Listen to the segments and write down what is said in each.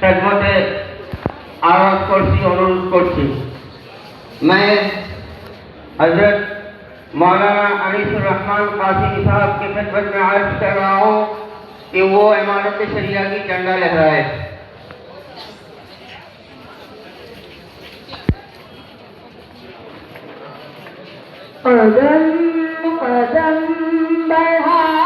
খেদমতে আরজ করছি, অনুরোধ করছি। मौलाना अनिसुर रहमान रहा हूँ कि वो इमारत शरिया की झंडा लहराए। कदम कदम बढ़ा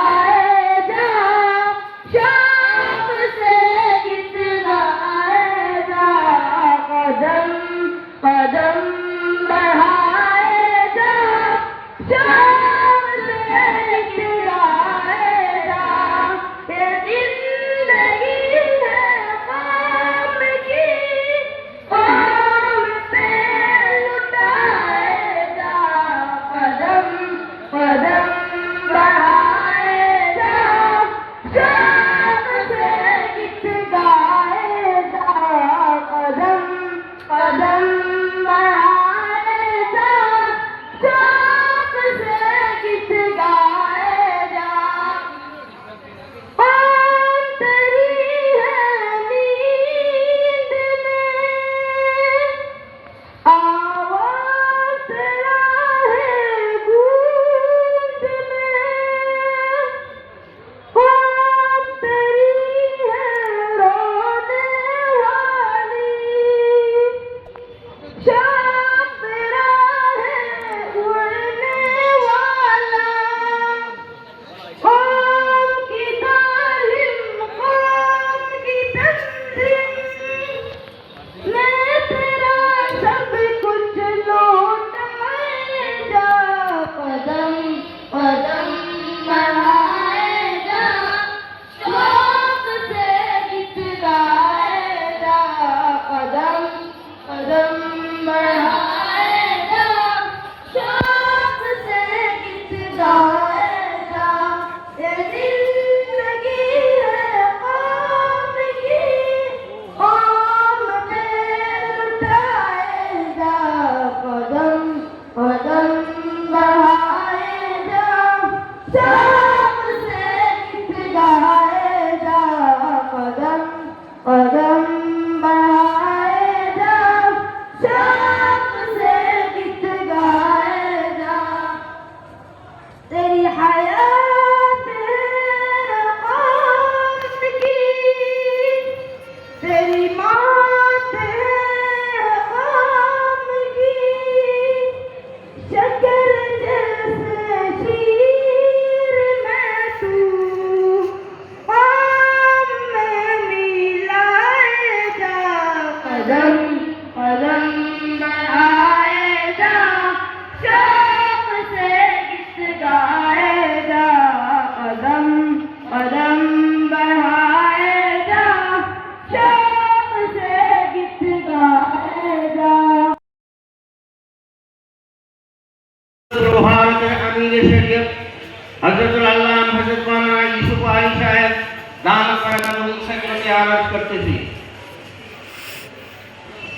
করতেছি।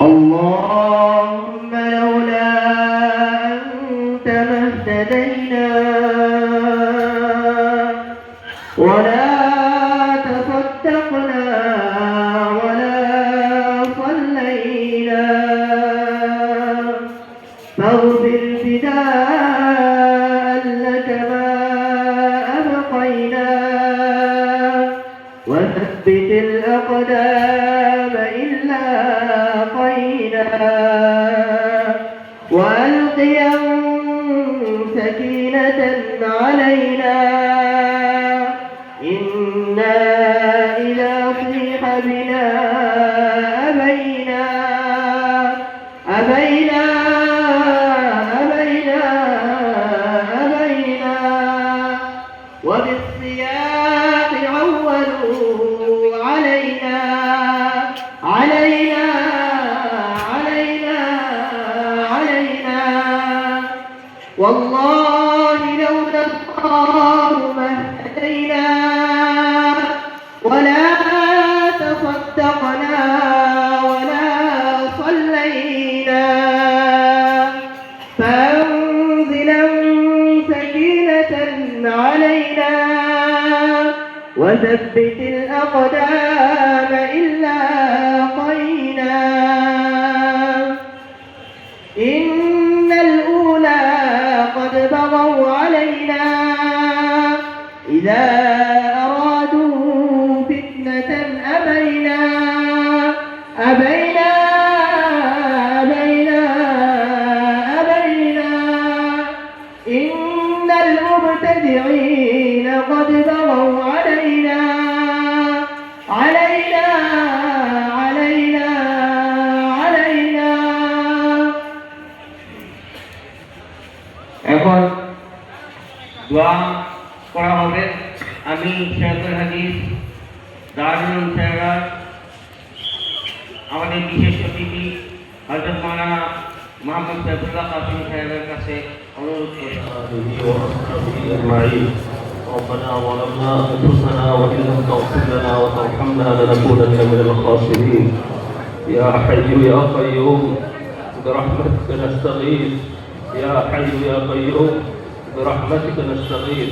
আল্লাহ। يشاء علينا. إنا إذا صيح بنا أبينا. أبينا والله لو الله ما اهتدينا ولا تصدقنا ولا صلينا. فأنزلا سكينة علينا وثبت الأقدام إلا إذا أرادوا فتنة أبينا أبينا أبينا أبينا. إن المبتدعين قد بغوا علينا করা হবে আমি শেখুল হাদিস দারুল সাহেবা আমাদের বিশেষ অতিথি হজরত মাওলানা মোহাম্মদ সাইফুল্লাহ কাসিম সাহেবের কাছে অনুরোধ করছি آله وأصحابه أجمعين ربنا ظلمنا أنفسنا وإن لم تغفر لنا وترحمنا لنكونن من الخاسرين يا حي يا قيوم برحمتك نستغيث يا حي يا قيوم برحمتك نستغيث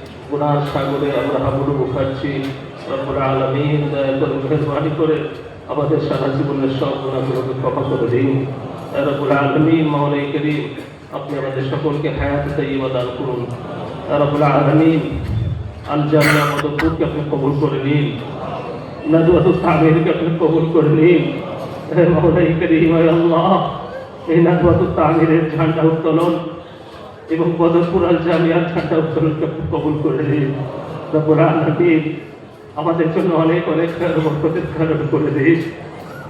গুনার সাগরে আমরা হাবুডু খাচ্ছি রব্বুল আলামিন, দয়া করে মেহরবানি করে আমাদের সারা জীবনের সব গুণাগুলোকে ক্ষমা করে দিন। রব্বুল আলামিন মাওলাই করিম, আপনি আমাদের সকলকে হায়াত তৈবা দান করুন। রব্বুল আলামিন আল জামিয়া মদপুরকে আপনি কবুল করে নিন। নজওয়াতুল তামিরকে আপনি কবুল করে নিন। মাওলাই করিম আল্লাহ, এই নজওয়াতুল তামিরের ঝান্ডা উত্তোলন এবং বদরপুর আল জামিয়ার ঝান্ডা উত্তোলনকে আপনি কবুল করে নিন। রব্বুল আলামিন আমাদের জন্য অনেক অনেক বরকতের খেয়ার করে দিন।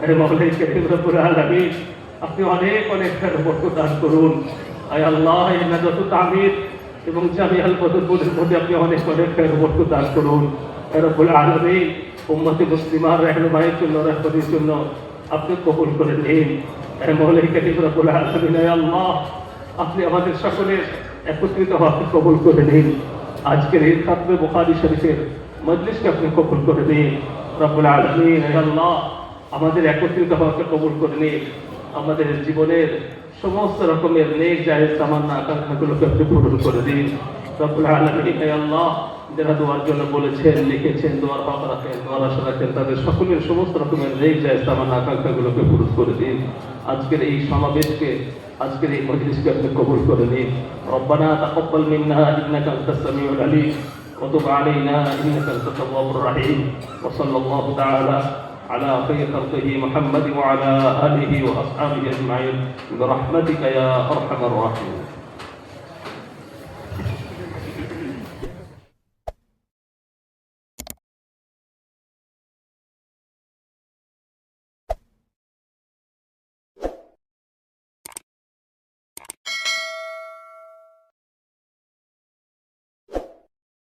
হে মাওলাই করিম রব্বুল আপনি অনেক অনেক বরকত দান করুন। আয় আল্লাহ নজওয়াতুল তামির এবং জামিয়াল বদরপুরের মধ্যে আপনি অনেক অনেক বরকত দান করুন। রব্বুল আলামিন, উম্মতে মুসলিমার রহনুমাইয়ের জন্য, রহমতের জন্য আপনি কবুল করে নিন। করিম রব্বুল আলামিন আল্লাহ আপনি আমাদের সকলের একত্রিত হওয়াকে কবুল করে নিন। আজকের এই খাতবে বুখারি শরীফের মজলিসকে আপনি কবুল করে দিন রব্বুল আলমিন আল্লাহ, আমাদের একত্রিত হওয়াকে কবুল করে নিন। আমাদের জীবনের সমস্ত রকমের নেক জায়েজ তামান্না আকাঙ্ক্ষাগুলোকে আপনি পূরণ করে দিন। রব্বুল আলমিন আল্লাহ, যারা দোয়ার জন্য বলেছেন, লিখেছেন দোয়ার হক রাখেন দোয়ার আশা রাখেন, তাদের সকলের সমস্ত রকমের নেক জায়েজ তামান্না আকাঙ্ক্ষাগুলোকে পূরণ করে দিন। আজকের এই সমাবেশকে আজকের এই মজলিসকে আপনি কবুল করে নিন রব্বানা তাকাব্বাল মিন্না ইন্নাকা আনতাস সামিউল আলিম وتب علينا انك انت التواب الرحيم وصلى الله تعالى على خير خلقه محمد وعلى اله واصحابه اجمعين برحمتك يا ارحم الراحمين